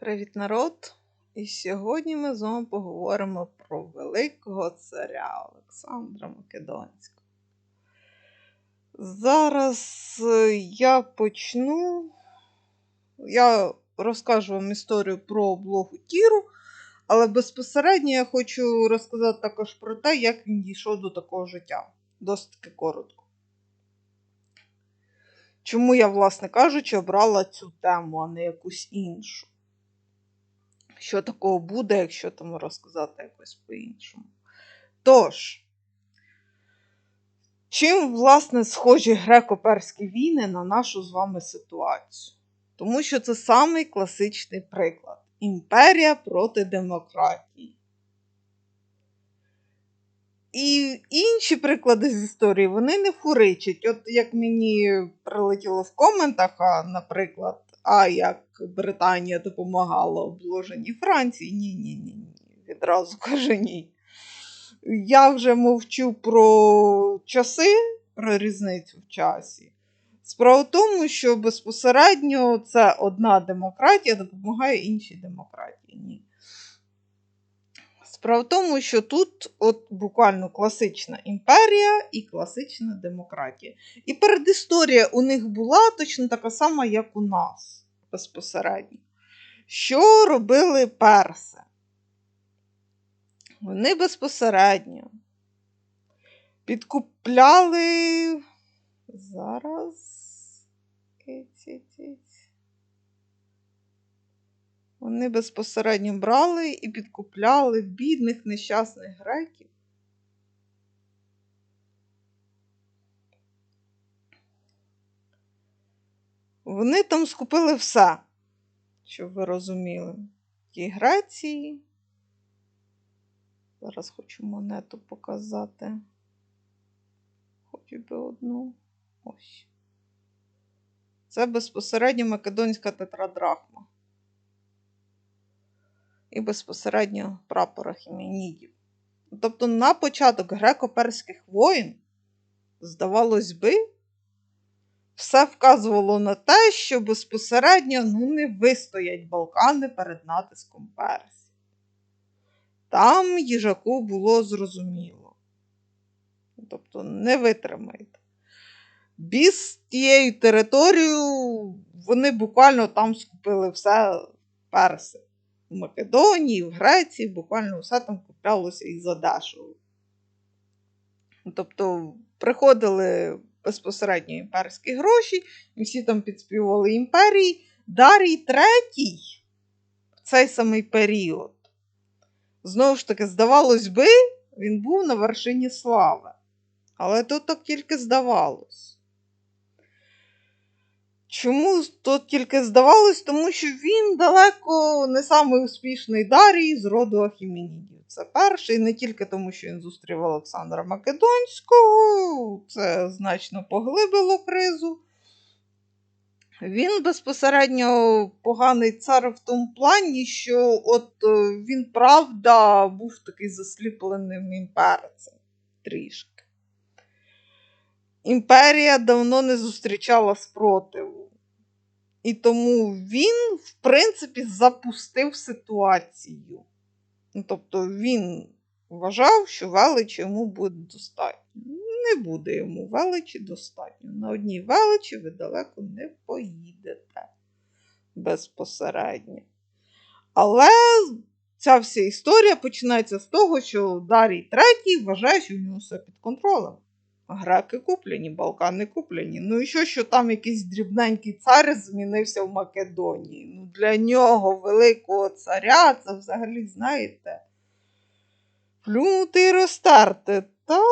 Привіт, народ! І сьогодні ми з вами поговоримо про великого царя Олександра Македонського. Зараз е, я почну. Я розкажу вам історію про облогу Тіру, але безпосередньо я хочу розказати також про те, як він дійшов до такого життя. Досить таки коротко. Чому я, власне кажучи, обрала цю тему, а не якусь іншу що такого буде, якщо там розказати якось по-іншому. Тож, чим, власне, схожі греко-перські війни на нашу з вами ситуацію? Тому що це самий класичний приклад імперія проти демократії. І інші приклади з історії вони не фуричать. От як мені прилетіло в коментах, а, наприклад, а як Британія допомагала обложеній Франції, ні-ні ні. Відразу каже ні. Я вже мовчу про часи, про різницю в часі. Справа в тому, що безпосередньо це одна демократія допомагає іншій демократії. Ні. Справа в тому, що тут от буквально класична імперія і класична демократія. І передісторія у них була точно така сама, як у нас безпосередньо. Що робили перси? Вони безпосередньо підкупляли зараз. Вони безпосередньо брали і підкупляли бідних нещасних греків. Вони там скупили все, щоб ви розуміли. Ті Греції. Зараз хочу монету показати. Хоч би одну. Ось. Це безпосередньо Македонська тетрадрахма і безпосередньо прапора Хімінідів. Тобто на початок греко-перських воїн, здавалось би, все вказувало на те, що безпосередньо ну, не вистоять Балкани перед натиском Персів. Там їжаку було зрозуміло. Тобто не витримаєте. Біз тією територією, вони буквально там скупили все перси в Македонії, в Греції, буквально все там куплялося і за дешево. Тобто приходили безпосередньо імперські гроші, і всі там підспівували імперії. Дарій третій в цей самий період. Знову ж таки, здавалось би, він був на вершині слави. Але тут так тільки здавалось. Чому тут тільки здавалось? Тому що він далеко не самий успішний Дарій з роду Ахіменідів. Це перший, не тільки тому, що він зустрів Олександра Македонського, це значно поглибило кризу. Він безпосередньо поганий цар в тому плані, що от е, він, правда, був такий засліпленим імперцем трішки. Імперія давно не зустрічала спротиву. І тому він, в принципі, запустив ситуацію. Ну, Тобто він вважав, що величі йому буде достатньо. Не буде йому величі достатньо. На одній величі ви далеко не поїдете безпосередньо. Але ця вся історія починається з того, що Дарій III вважає, що в нього все під контролем. Греки куплені, Балкани куплені. Ну і що, що там якийсь дрібненький цар змінився в Македонії? Ну, Для нього, великого царя, це взагалі, знаєте, плюнути і розтерти. Та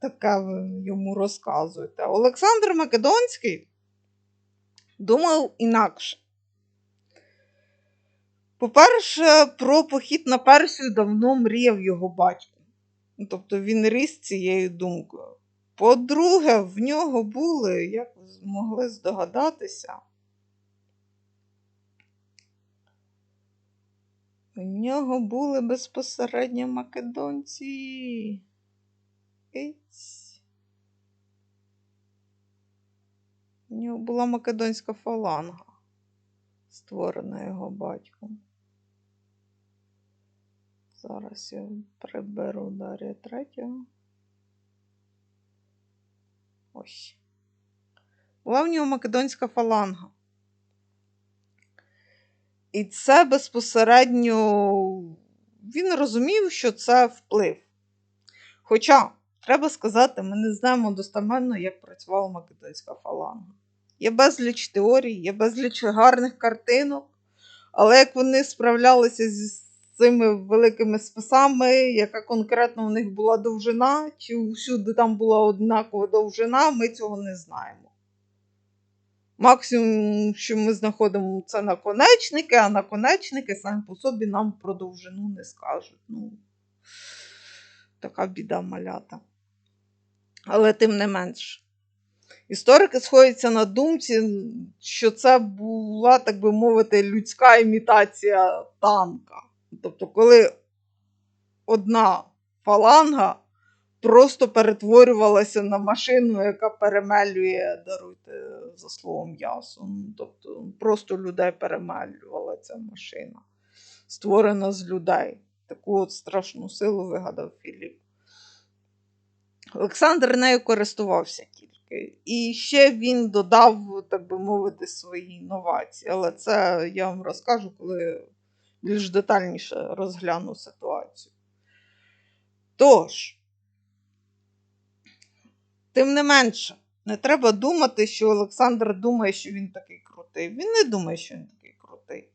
таке ви йому розказуєте. Олександр Македонський думав інакше. По-перше, про похід на Персію давно мріяв його батько. Ну, тобто він ріс цією думкою. По-друге, в нього були, як ви змогли здогадатися, у нього були безпосередньо македонці. Іць. У нього була македонська фаланга. створена його батьком. Зараз я приберу Дар'я третього. Ось. Була в нього македонська фаланга. І це безпосередньо він розумів, що це вплив. Хоча, треба сказати, ми не знаємо достеменно, як працювала македонська фаланга. Є безліч теорій, є безліч гарних картинок, але як вони справлялися зі цими великими списами, яка конкретно у них була довжина, чи всюди там була однакова довжина, ми цього не знаємо. Максимум, що ми знаходимо, це наконечники, а наконечники самі по собі нам про довжину не скажуть. Ну, така біда малята. Але тим не менш. Історики сходяться на думці, що це була, так би мовити, людська імітація танка. Тобто, коли одна фаланга просто перетворювалася на машину, яка перемелює, даруйте за словом м'ясо. Ну, Тобто просто людей перемелювала ця машина, створена з людей. Таку от страшну силу вигадав Філіп. Олександр нею користувався тільки. І ще він додав, так би мовити, свої інновації. Але це я вам розкажу, коли більш детальніше розгляну ситуацію. Тож, тим не менше, не треба думати, що Олександр думає, що він такий крутий. Він не думає, що він такий крутий.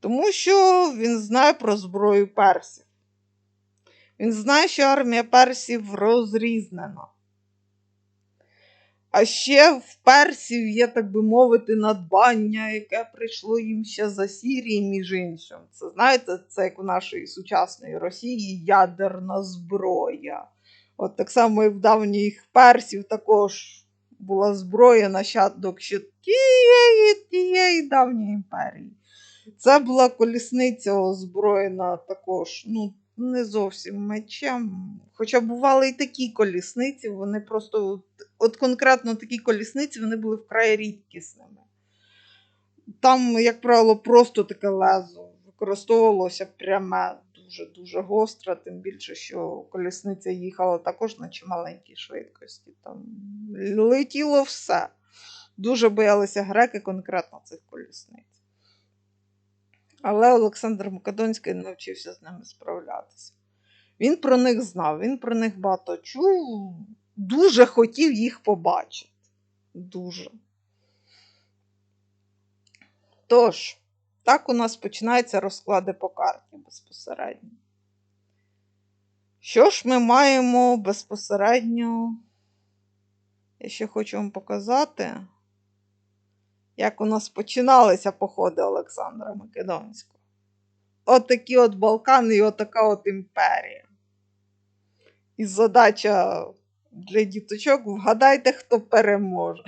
Тому що він знає про зброю персів. Він знає, що армія персів розрізнена. А ще в персів є, так би мовити, надбання, яке прийшло їм ще за Сірії, між іншим. Це знаєте, це як у нашої сучасної Росії ядерна зброя. От так само і в давніх персів також була зброя нащадок ще тієї, тієї давньої імперії. Це була колісниця озброєна також, ну, не зовсім мечем. Хоча бували і такі колісниці, вони просто, от, конкретно такі колісниці, вони були вкрай рідкісними. Там, як правило, просто таке лезо використовувалося пряме, дуже-дуже гостре, тим більше, що колісниця їхала також на чималенькій швидкості. Там летіло все. Дуже боялися греки конкретно цих колісниць. Але Олександр Македонський навчився з ними справлятися. Він про них знав, він про них багато чув, дуже хотів їх побачити. Дуже. Тож, так у нас починаються розклади по карті безпосередньо. Що ж ми маємо безпосередньо? Я ще хочу вам показати як у нас починалися походи Олександра Македонського. От такі от Балкани і отака от імперія. І задача для діточок вгадайте, хто переможе.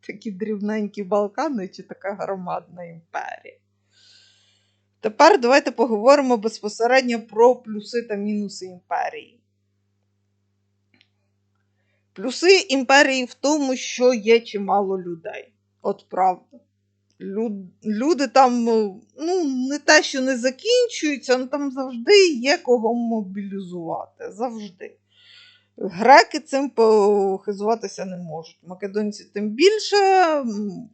Такі дрібненькі Балкани чи така громадна імперія. Тепер давайте поговоримо безпосередньо про плюси та мінуси імперії. Плюси імперії в тому, що є чимало людей. От правда. Люд, люди там, ну, не те, що не закінчуються, але там завжди є кого мобілізувати. Завжди. Греки цим похизуватися не можуть. Македонці тим більше.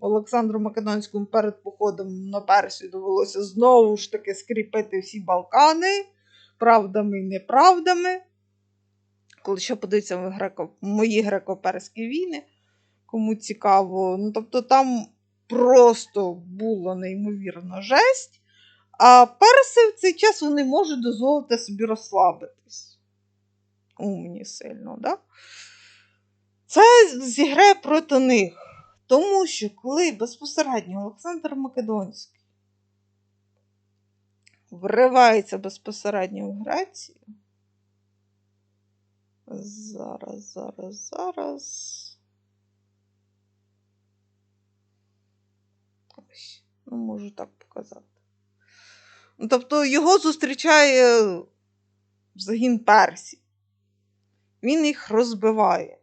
Олександру Македонському перед походом на Персію довелося знову ж таки скріпити всі Балкани правдами і неправдами. Коли ще подивиться в мої греко-перські війни кому цікаво. Ну, Тобто там просто було неймовірно жесть. А перси в цей час вони можуть дозволити собі розслабитись. Умні сильно, да? Це зіграє проти них. Тому що коли безпосередньо Олександр Македонський вривається безпосередньо в Грецію. Зараз, зараз, зараз. Ну, можу так показати. Ну, Тобто його зустрічає загін персів. Він їх розбиває.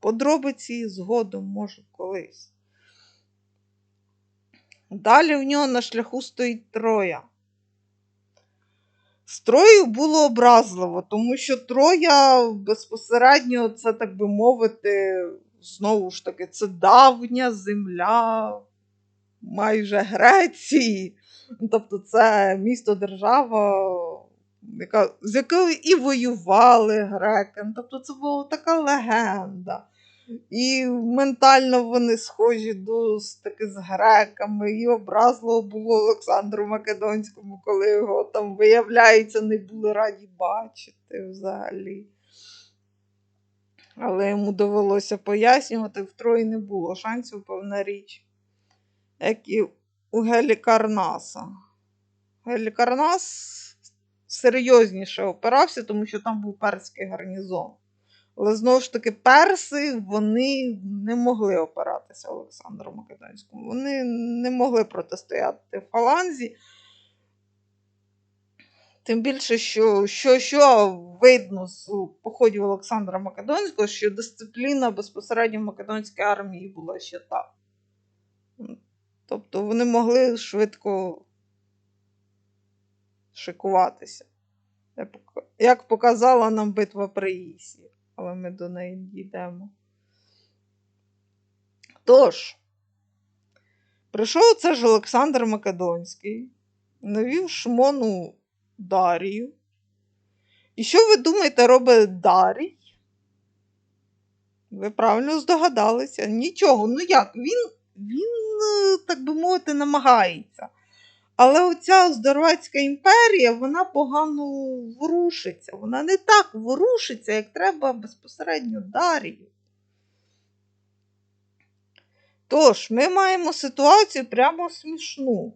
Подробиці згодом може колись. Далі в нього на шляху стоїть Троя. З Троєю було образливо, тому що Троя безпосередньо, це, так би мовити, знову ж таки, це давня земля майже Греції. Тобто це місто держава, яка, з якою і воювали греки. Тобто це була така легенда. І ментально вони схожі до таки з греками, і образливо було Олександру Македонському, коли його там, виявляється, не були раді бачити взагалі. Але йому довелося пояснювати, в Трої не було шансів, певна річ, як і у Гелікарнаса. Гелікарнас серйозніше опирався, тому що там був перський гарнізон. Але знову ж таки, перси вони не могли опиратися Олександру Македонському. Вони не могли протистояти фаланзі. Тим більше, що, що, що видно з походів Олександра Македонського, що дисципліна безпосередньо в македонській армії була ще та. Тобто вони могли швидко шикуватися. Як показала нам битва при Ісі, але ми до неї дійдемо. Тож, прийшов це ж Олександр Македонський, навів шмону Дарію. І що ви думаєте, робить Дарій? Ви правильно здогадалися. Нічого. Ну як? Він, він, так би мовити, намагається. Але оця Здоровецька імперія, вона погано ворушиться. Вона не так ворушиться, як треба безпосередньо Дарію. Тож, ми маємо ситуацію прямо смішну.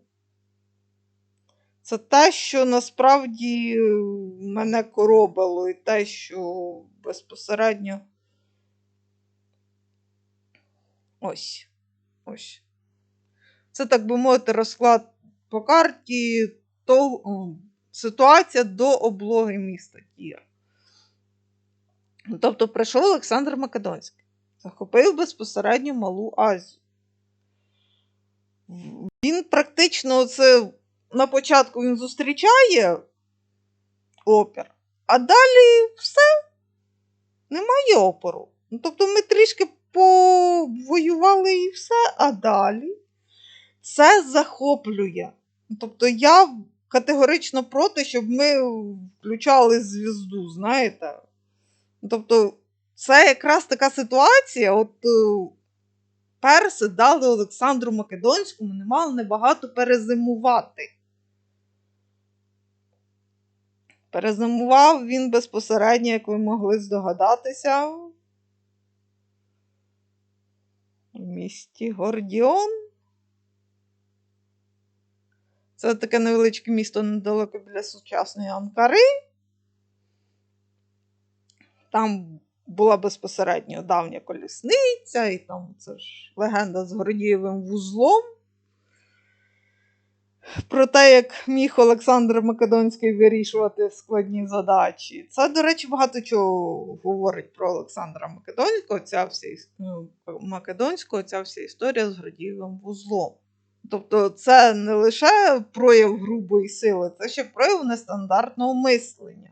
Це те, що насправді е, мене коробило, і те, що безпосередньо. Ось. Ось. Це, так би мовити, розклад по карті то, ситуація до облоги міста Тір. Тобто прийшов Олександр Македонський, захопив безпосередньо Малу Азію. Він практично це на початку він зустрічає опір, а далі все, немає опору. Ну, тобто ми трішки повоювали і все, а далі це захоплює. Ну, Тобто я категорично проти, щоб ми включали звізду, знаєте. Ну, Тобто, це якраз така ситуація. От е, перси дали Олександру Македонському, не мали небагато перезимувати. Перезимував він безпосередньо, як ви могли здогадатися, в місті Гордіон. Це таке невеличке місто недалеко біля сучасної Анкари. Там була безпосередньо давня колісниця, і там це ж легенда з Гордієвим вузлом. Про те, як міг Олександр Македонський вирішувати складні задачі. Це, до речі, багато чого говорить про Олександра Македонського, ця вся, ну, Македонського, ця вся історія з Гордієвим вузлом. Тобто, це не лише прояв грубої сили, це ще прояв нестандартного мислення.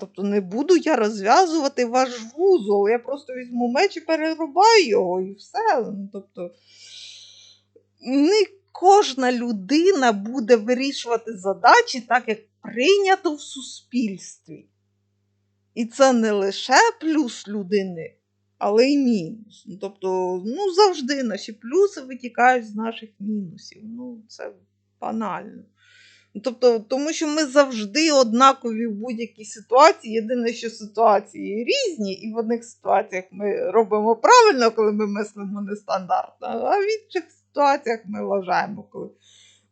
Тобто, не буду я розв'язувати ваш вузол, я просто візьму меч і перерубаю його, і все. Ну, тобто, не кожна людина буде вирішувати задачі так, як прийнято в суспільстві. І це не лише плюс людини, але й мінус. Ну, тобто, ну, завжди наші плюси витікають з наших мінусів. Ну, це банально. Ну, Тобто, тому що ми завжди однакові в будь-якій ситуації. Єдине, що ситуації різні, і в одних ситуаціях ми робимо правильно, коли ми мислимо нестандартно, а в інших ситуаціях ми вважаємо, коли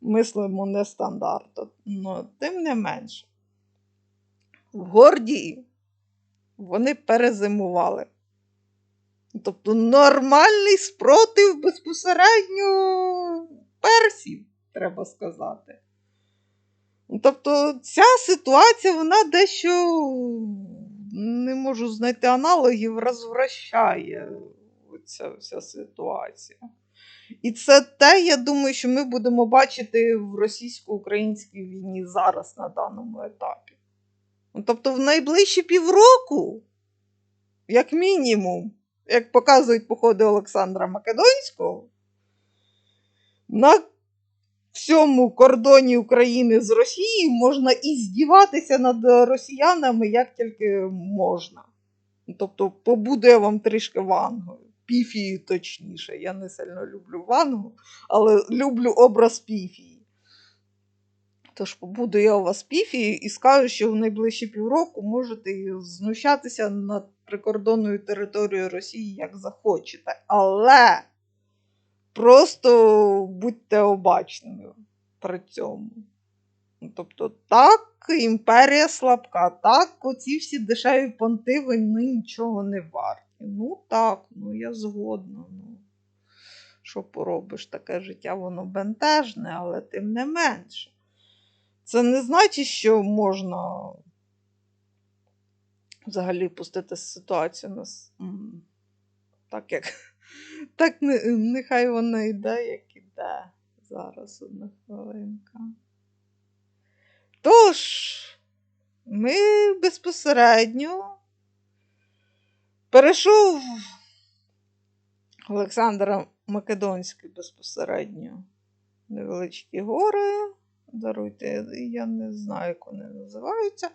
мислимо нестандартно. Ну, тим не менше. В Гордії вони перезимували. Тобто нормальний спротив безпосередньо персів, треба сказати. Тобто ця ситуація, вона дещо не можу знайти аналогів, розвращає ця вся ситуація. І це те, я думаю, що ми будемо бачити в російсько-українській війні зараз на даному етапі. Тобто, в найближчі півроку, як мінімум, як показують походи Олександра Македонського, на всьому кордоні України з Росією можна і здіватися над росіянами як тільки можна. Тобто, побуде вам трішки вангою. Піфії точніше. Я не сильно люблю вангу, але люблю образ піфії. Тож побуду я у вас піфією і скажу, що в найближчі півроку можете знущатися над прикордонною територією Росії як захочете. Але просто будьте обачними при цьому. Ну, Тобто, так, імперія слабка, так, оці всі дешеві понти, вони нічого не варті. Ну так, ну я згодна. Ну. Що поробиш, таке життя, воно бентежне, але тим не менше. Це не значить, що можна взагалі пустити ситуацію на с- м, так, як так не, нехай вона йде, як іде. Зараз одна хвилинка. Тож, ми безпосередньо перейшов Олександр Македонський безпосередньо невеличкі гори. Даруйте, я не знаю, як вони називаються.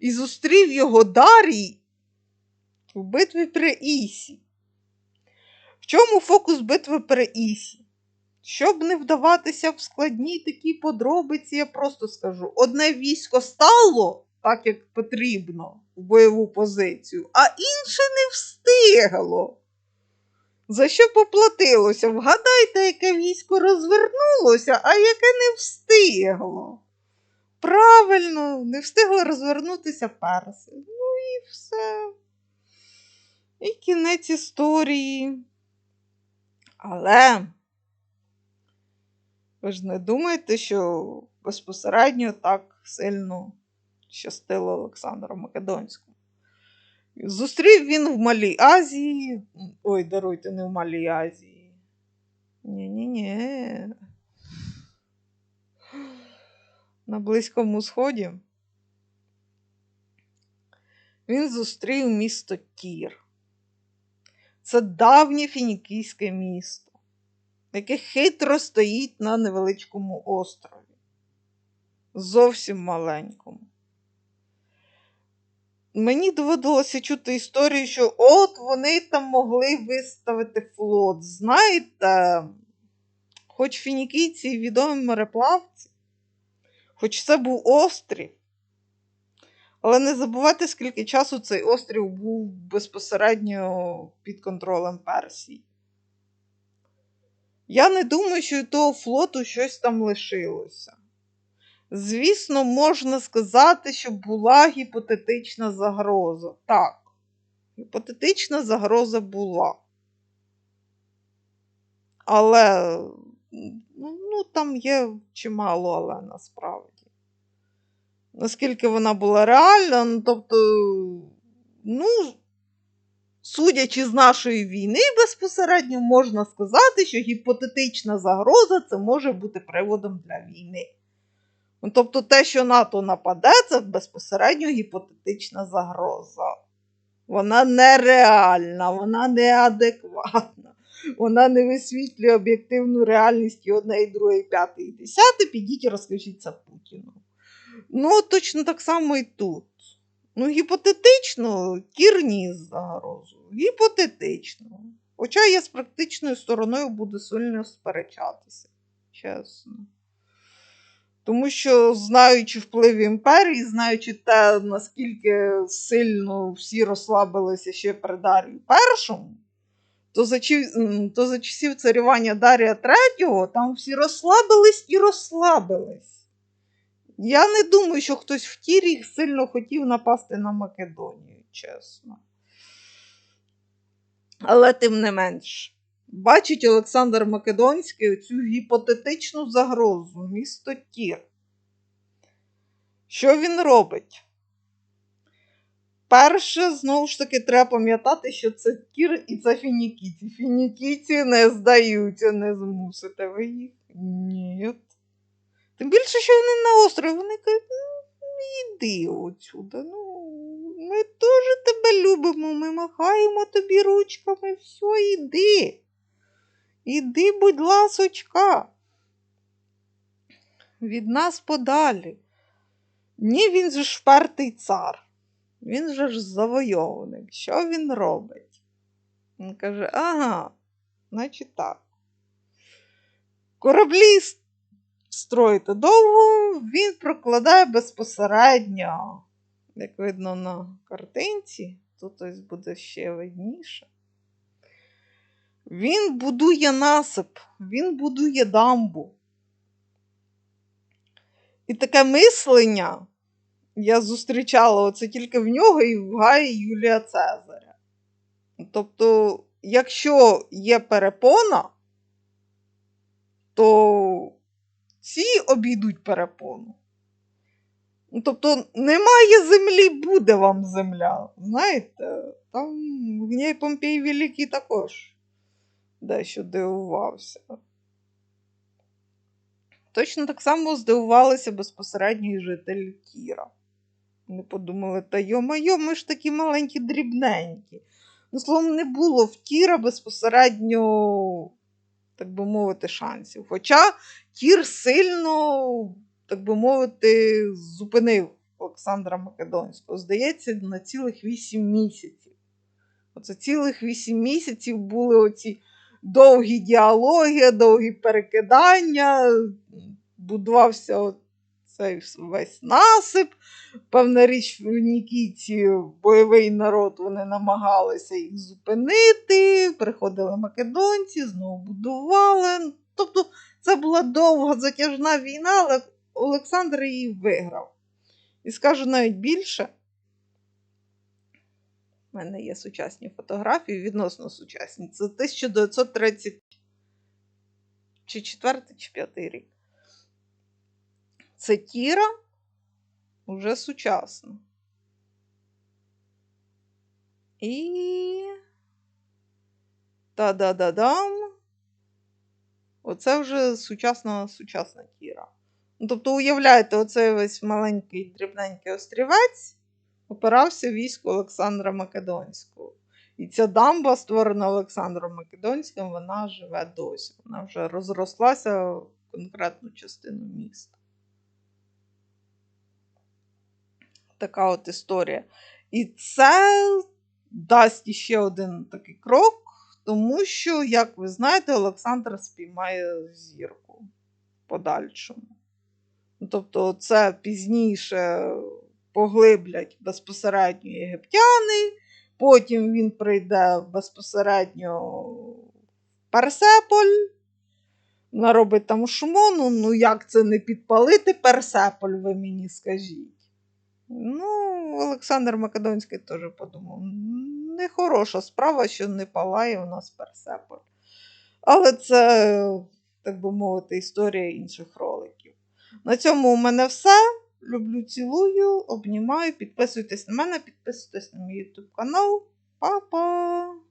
І зустрів його Дарій у битві при Ісі. В чому фокус битви при Ісі? Щоб не вдаватися в складні такі подробиці, я просто скажу: одне військо стало так, як потрібно, в бойову позицію, а інше не встигло. За що поплатилося? Вгадайте, яке військо розвернулося, а яке не встигло. Правильно, не встигли розвернутися перси. Ну і все. І кінець історії. Але ви ж не думаєте, що безпосередньо так сильно щастило Олександру Македонському. Зустрів він в Малій Азії. Ой, даруйте, не в Малій Азії. Ні-ні-ні. На Близькому Сході. Він зустрів місто Тір. Це давнє фінікійське місто, яке хитро стоїть на невеличкому острові. Зовсім маленькому. Мені доводилося чути історію, що от вони там могли виставити флот. Знаєте, хоч фінікійці і відомі мореплавці, хоч це був острів, але не забувайте, скільки часу цей острів був безпосередньо під контролем Персії. Я не думаю, що того флоту щось там лишилося. Звісно, можна сказати, що була гіпотетична загроза. Так, гіпотетична загроза була. Але ну, ну, там є чимало, але насправді. Наскільки вона була реальна, ну, тобто, ну, судячи з нашої війни, безпосередньо можна сказати, що гіпотетична загроза це може бути приводом для війни. Ну, Тобто те, що НАТО нападе, це безпосередньо гіпотетична загроза. Вона нереальна, вона неадекватна, вона не висвітлює об'єктивну реальність і одне, і друге, і п'яте, і десяте. Підіть і розкажіть це Путіну. Ну, точно так само і тут. Ну, гіпотетично, кірні з загрозою. Гіпотетично. Хоча я з практичною стороною буду сильно сперечатися, чесно. Тому що, знаючи вплив імперії, знаючи те, наскільки сильно всі розслабилися ще при Дарію Першому, то за, то за часів царювання Дарія Третього там всі розслабились і розслабились. Я не думаю, що хтось в тірі сильно хотів напасти на Македонію, чесно. Але тим не менш, бачить Олександр Македонський цю гіпотетичну загрозу, місто Тір. Що він робить? Перше, знову ж таки, треба пам'ятати, що це кір і це фінікійці. Фінікійці не здаються, не змусите ви їх. Ні. Тим більше, що вони на острові, вони кажуть, ну, іди отсюди. Ну, ми теж тебе любимо, ми махаємо тобі ручками, все, іди. Іди, будь ласочка. Від нас подалі. Ні, він же ж впертий цар. Він же ж завойовник. Що він робить? Він каже: ага, значить так. Кораблі строїти довго, він прокладає безпосередньо, як видно на картинці, тут ось буде ще видніше. Він будує насип, він будує дамбу. І таке мислення я зустрічала оце тільки в нього і в Гаї Юлія Цезаря. Тобто, якщо є перепона, то ці обійдуть перепону. Ну, Тобто, немає землі, буде вам земля. Знаєте, там Гній Помпій Великий також дещо дивувався. Точно так само здивувалися безпосередньо і жителі Кіра. Вони подумали, та йо-майо, ми ж такі маленькі, дрібненькі. Ну, словом, не було в Кіра безпосередньо, так би мовити, шансів. Хоча Кір сильно, так би мовити, зупинив Олександра Македонського. Здається, на цілих вісім місяців. Оце цілих вісім місяців були оці довгі діалоги, довгі перекидання, будувався цей весь насип. Певна річ, нікійці, бойовий народ, вони намагалися їх зупинити, приходили македонці, знову будували. Тобто це була довга затяжна війна, але Олександр її виграв. І скажу навіть більше. У мене є сучасні фотографії, відносно сучасні. Це 1930 чи 4 чи 5 рік. Це Тіра уже сучасна. І. Та-да-да-дам. Оце вже сучасна сучасна Тіра. Ну, тобто, уявляєте, оцей весь маленький дрібненький острівець опирався війську Олександра Македонського. І ця дамба, створена Олександром Македонським, вона живе досі. Вона вже розрослася в конкретну частину міста. Така от історія. І це дасть ще один такий крок, тому що, як ви знаєте, Олександр спіймає зірку подальшому. Ну, Тобто, це пізніше поглиблять безпосередньо єгиптяни, потім він прийде безпосередньо в Персеполь, наробить там шумону. Ну, як це не підпалити Персеполь, ви мені скажіть. Ну, Олександр Македонський теж подумав, нехороша справа, що не палає у нас Персеполь. Але це, так би мовити, історія інших роликів. На цьому у мене все. Люблю, цілую, обнімаю. Підписуйтесь на мене, підписуйтесь на мій YouTube канал. Па-па!